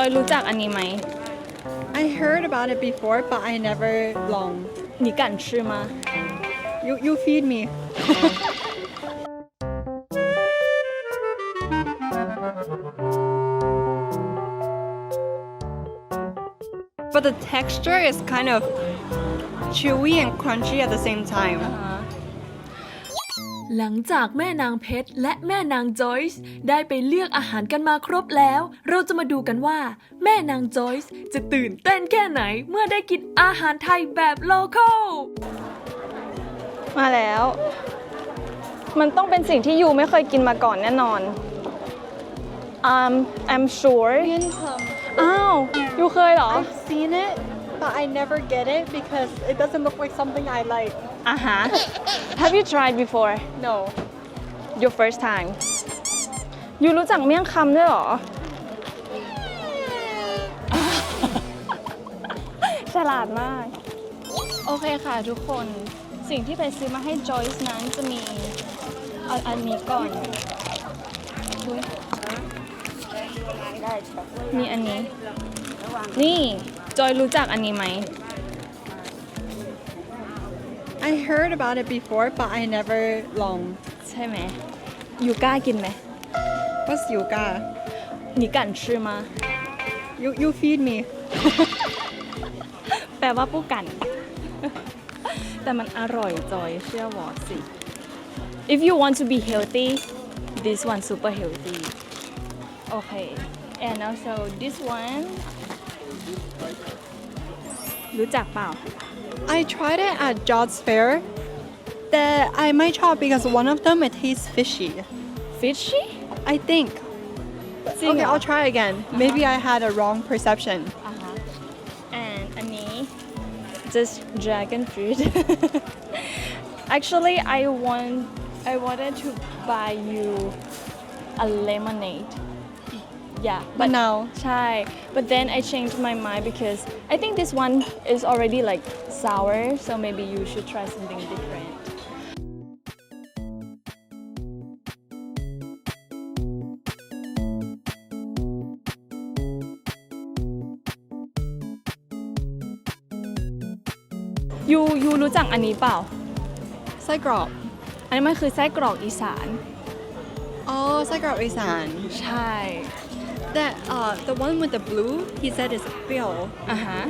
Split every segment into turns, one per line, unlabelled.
อยรู้จักอันนี้ไหม
I heard about it before, but I never long.
你敢吃吗
You you feed me. but the texture is kind of chewy and crunchy at the same time.
หลังจากแม่นางเพชรและแม่นางจอยส์ได้ไปเลือกอาหารกันมาครบแล้ว เราจะมาดูกันว่า แม่นางจอยส์จะตื่นเต้นแค่ไหนเมื่อได้กินอาหารไทยแบบโลคอล
มาแล้ว มันต้องเป็นสิ่งที่ยูไม่เคยกินมาก่อนแน่นอน um I'm sure อ้าวยูเคยเหรอ
I've seen it, but I never get it because it doesn't look like something I like.
อ่าฮะ Have you tried before
No.
your first time ยูรู้จักเมี่ยงคำด้วยเหรอ ฉลาดมาก โอเคค่ะทุกคนสิ่งที่ไปซื้อมาให้จอยส์นั้นจะมีเอาอันนี้ก่อนอุ๊ยมีอันนี้ นี่ จอยรู้จักอันนี้ไหม
I heard about it before, but I never long.
ใช่ไหมยูกล้ากินไหม
What's yoga?
你敢吃吗
You you feed me.
แปลว่าปูกัน แต่มันอร่อยจอยเชื่อวอสิ if you want to be healthy this one super healthy okay and also this one รู้จักเปล่า
I tried it at Jobs Fair. That I might try because one of them it tastes fishy.
fishy
I think.
จริง
Okay,
เหรอ
I'll try again. Maybe I had a wrong perception.
อ่าฮะ and อันนี้ just dragon fruit actually I want I wanted to buy you a lemonade yeah
But now,
ใช่ but then I changed my mind because I think this one is already like sour so maybe you should try something different you you รู้จักอันนี้เปล่า
Saigrok.
อันนี้มันคือไส้กรอกอีสาน
Oh, Saigrok Isan.
ใช่
That uh, the one with the blue, he said is Bill.
อ่ะฮะ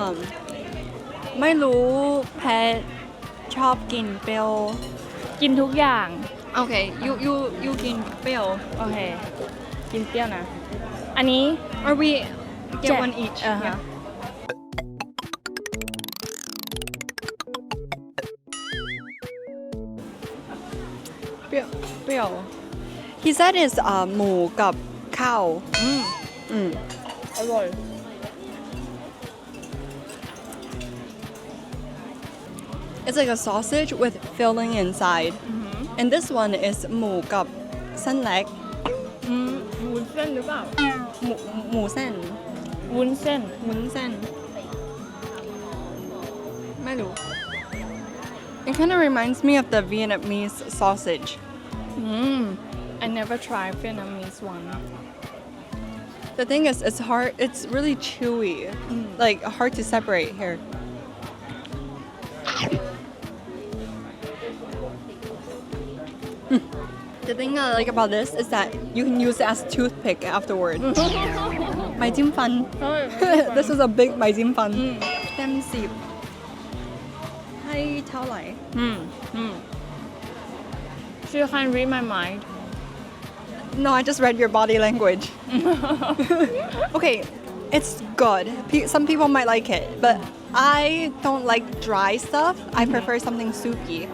Um, ไม่รู้แพทชอบกินเปรี้ยว
กินทุกอย่าง
Okay, you you you กินเปรี้ยว
โอเค กินเปรี้ยวนะ อันนี้
Or we get
Jack.
one each.
Uh-huh.
Yeah. เปรี้ยวเปรี้ยว He said is อ่าหมูกับ ข้าว
อืม
อืม
อร่อย
It's like a sausage with filling inside. And this one is หมูกับเส้นเล็ก
อืมวุ้นเส้นหรือเปล่า
หมูหมูเส้น
วุ้นเส้น
วุ้นเส้นไม่รู้ It kind of reminds me of the Vietnamese sausage.
อืม I never tried Vietnamese one
The thing is, it's hard. It's really chewy, mm. like hard to separate here. Hmm. the thing I like about this is that you can use it as a toothpick afterward. My jim fan. Oh, this is a big my jim fan. Mm. Let me see. Hi,
Tao Lai. Mm. Mm. She can read my mind.
No, I just read your body language. okay, it's good. Pe- some people might like it, but I don't like dry stuff. I prefer something soupy.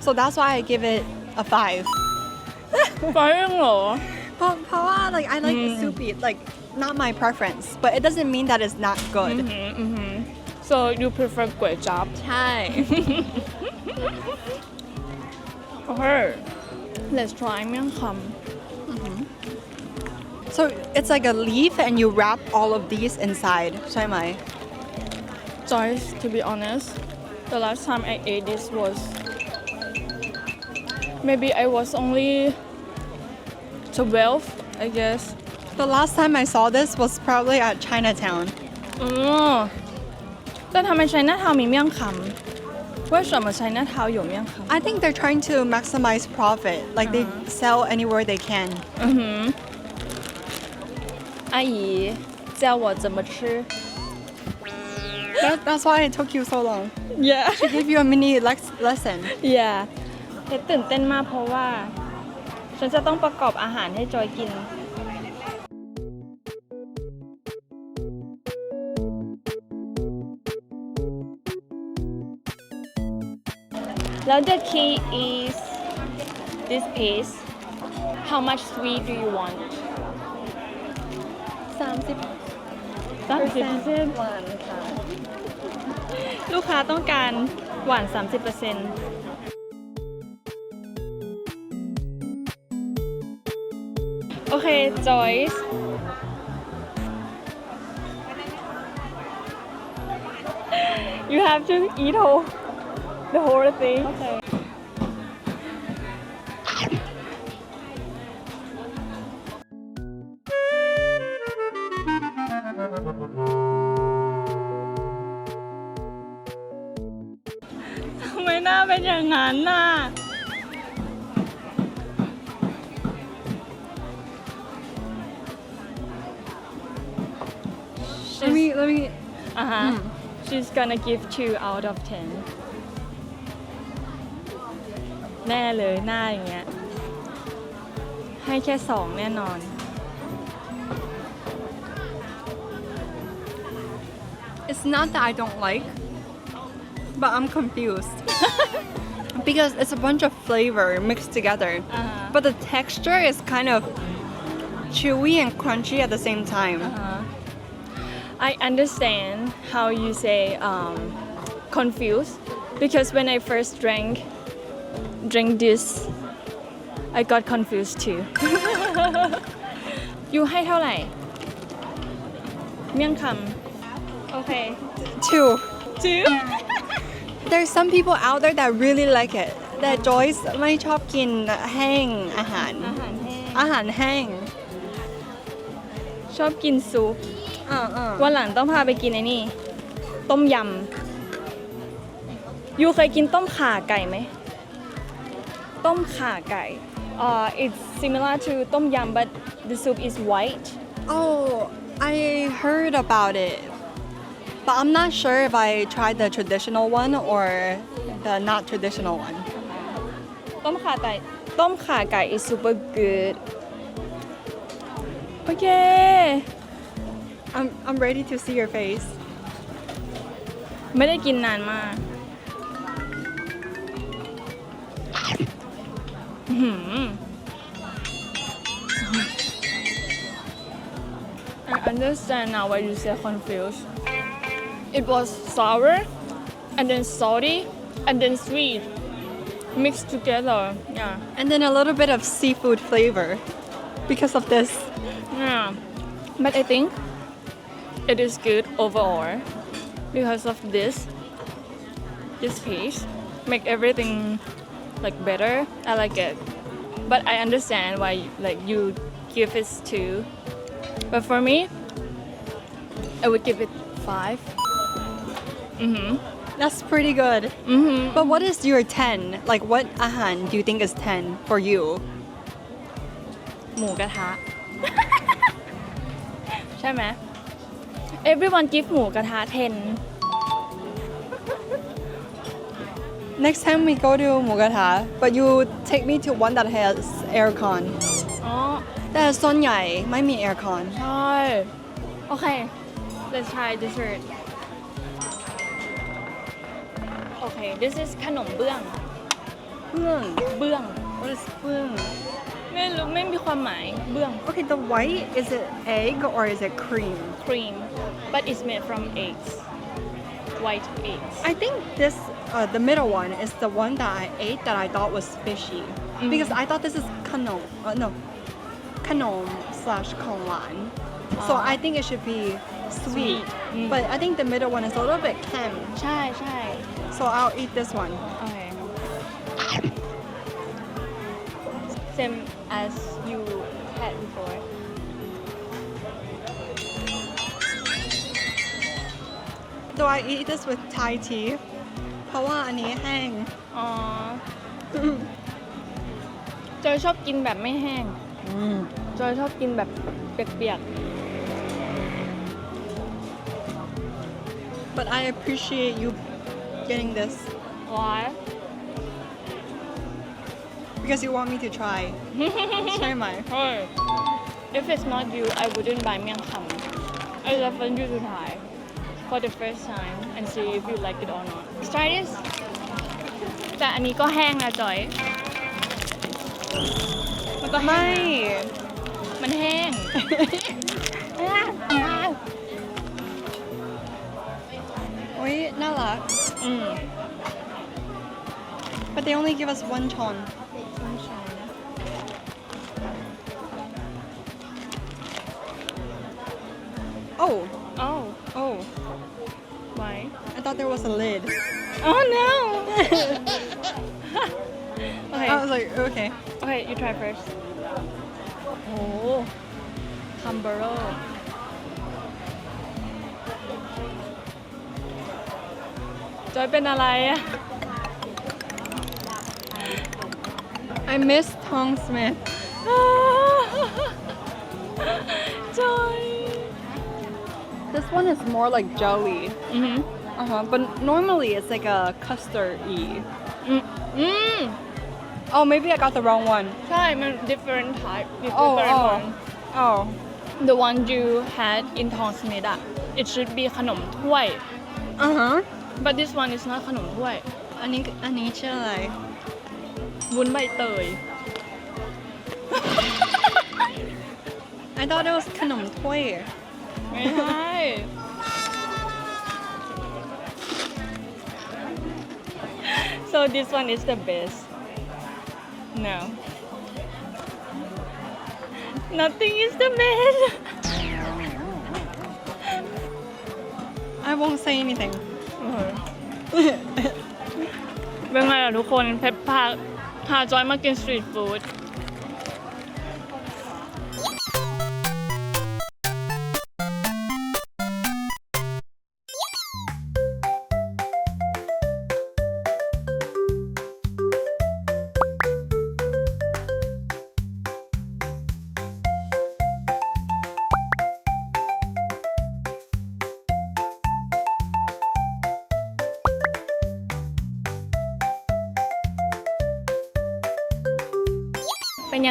So that's why I give it a five.
ไฟเองเหรอ
But Pawa, like I like
Mm.
the soupy, like not my preference, but it doesn't mean that it's not good.
Mm-hmm, mm-hmm. so you prefer ก๋วยจั๊บ
Hi.
okay let's try เมี่ยงค
So it's like a leaf, and you wrap all of these inside. Shai mai.ำ
Joyce to be honest the last time I ate this was maybe I was only 12 I guess
The last time I saw this was probably at Chinatown.
อ๋อแต่ทำไมไชน่าทาวมีเมี่ยงคำ 为什么ไชน่าทาว有เมี่ยงคำ
I think they're trying to maximize profit. Like they sell anywhere they can.
嗯哼，阿姨教我怎么吃。
That, that's why it took you so long.
Yeah,
She gave you a mini lex- lesson.
yeah. เฮ็ดตื่นเต้นมากเพราะว่า ฉันจะต้องประกอบอาหารให้จอยกิน แล้ว the key is this piece how much sweet do you want
30
สามสิบเปอร์เซ็นต์
one ค่ะ
ลูกค้าต้องการหวาน 30%โอเค Joyce you have to eat whole the whole thing okay ทำไมหน้าเป็นอย่างนั้นน่ะ
Let me let me
อ่าฮะ she's gonna give two out of ten แน่เลยหน้าอย่างเงี้ย ให้แค่สองแน่นอน
It's not that I don't like, but I'm confused. because it's a bunch of flavor mixed together.
Uh-huh.
But the texture is kind of chewy and crunchy at the same time.
I understand how you say um, confused because when I first drank drank this I got confused too อยู่ให้เท่าไหร่ เมี่ยงคำโอเค
Two.
two
There's some people out there that really like it. That Joyce ไม่ชอบกินแห้งอาหาร
อาหารแห้ง
อาหารแห้ง
ชอบกินซุป
อ่าอ่า
วันหลังต้องพาไปกินไอ้นี่ ต้มยำ ยูเคยกินต้มข่าไก่ไหม ต้มข่าไก่ uh, it's similar to ต้มยำ but the soup is white
Oh, I heard about it. But I'm not sure if I tried the traditional one or the not traditional one.
ต้มข่าไก่ ต้มข่าไก่ is super good โอเค
I'm, I'm ready to see your face.
ไม่ได้กินนานมาก อื้อหือ I understand now why you say confused. It was sour, and then salty, and then sweet, mixed together. Yeah,
And then a little bit of seafood flavor because of this.
yeah. But I think it is good overall because of this. This piece make everything like better. I like it, but I understand why like you give it two. But for me, I would give it five. Mhm.
That's pretty good.
Mhm.
But what is your 10? Like, what ahan do you think is 10 for you?
หมูกระทะ ใช่ไหม Everyone give หมูกระทะ 10
Next time we go to Mugata, but you take me to one that has aircon.
อ๋อ
แต่ส่วนใหญ่ไม่มี aircon
ใช่ โอเค let's try dessert โอเค this is ขนมเบื้อง
เบื้อง
เบื้อง
What is spoon?
ไม่รู้ไม่มีความหมายเบื้อง
Okay, the white is it egg or is it cream?
cream but it's made from eggs white?
I think this, uh, the middle one, is the one that I ate that I thought was fishy. Mm. Because I thought this is kanon, uh, no, kanon slash konlan. Uh, so I think it should be sweet.
sweet. Mm.
But I think the middle one is a little bit kem.
Chai, chai.
So I'll eat this one.
Okay. Same as you had before.
Do I eat this with Thai tea? เพราะว่าอันนี้แห้ง
อ๋อ จอยชอบกินแบบไม่แห้ง จอยชอบกินแบบเปียก
But I appreciate you getting this
ๆว้าย
because you want me to try. ใช่ไหม
Hey, if it's not you, I wouldn't buy Miang Kham. I just want you to try for the first time and see if you like it or not. Let's try this. แต่อันนี้ก็แห้งนะจอย มันก็แห้
ไม่
งนะมันแห้ง
โอ้ยน่ารัก
อืม
But they only give us one chon. Oh,
Oh,
oh.
why?
I thought there was a lid.
Oh no! okay,
I was like, okay.
okay, you try first. โอ้คัมเบอร์ จอยเป็นอะไรอะ
I miss Tom Smith.
จอย
This one is more like jelly.
อือหือ
Uh huh. But normally it's like a custard y.
อืมอืม
Oh, maybe I got the wrong one.
ใช่ มัน different type It's
Oh,
different
oh.
one
Oh.
the one you had in Tom Smith อะ it should be ขนมถ้วย
Uh huh.
but this one is not ขนมถ้วย
อันนี้อันนี้ชื่ออะไร
วุ้นใบเตย
I thought it was ขนมถ้วย
ไม่ใช่ so this one is the best no nothing is the best
I won't say anything.
เป็นไงล่ะทุกคนเพชรพาพาจอยมากินสตรีทฟู้ด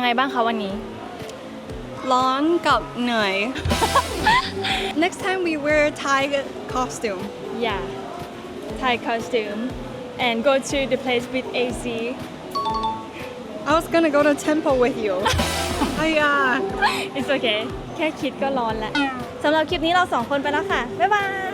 ยังไงบ้างคะวันนี้
ร้อนกับเหนื่อย Next time we wear Thai costume.
Yeah Thai costume and go to the place with AC
I was gonna go to temple with you. oh yeah.
It's okay แค่คิดก็ร้อนแล้วสำหรับคลิปนี้เราสองคนไปแล้วค่ะ บ๊ายบาย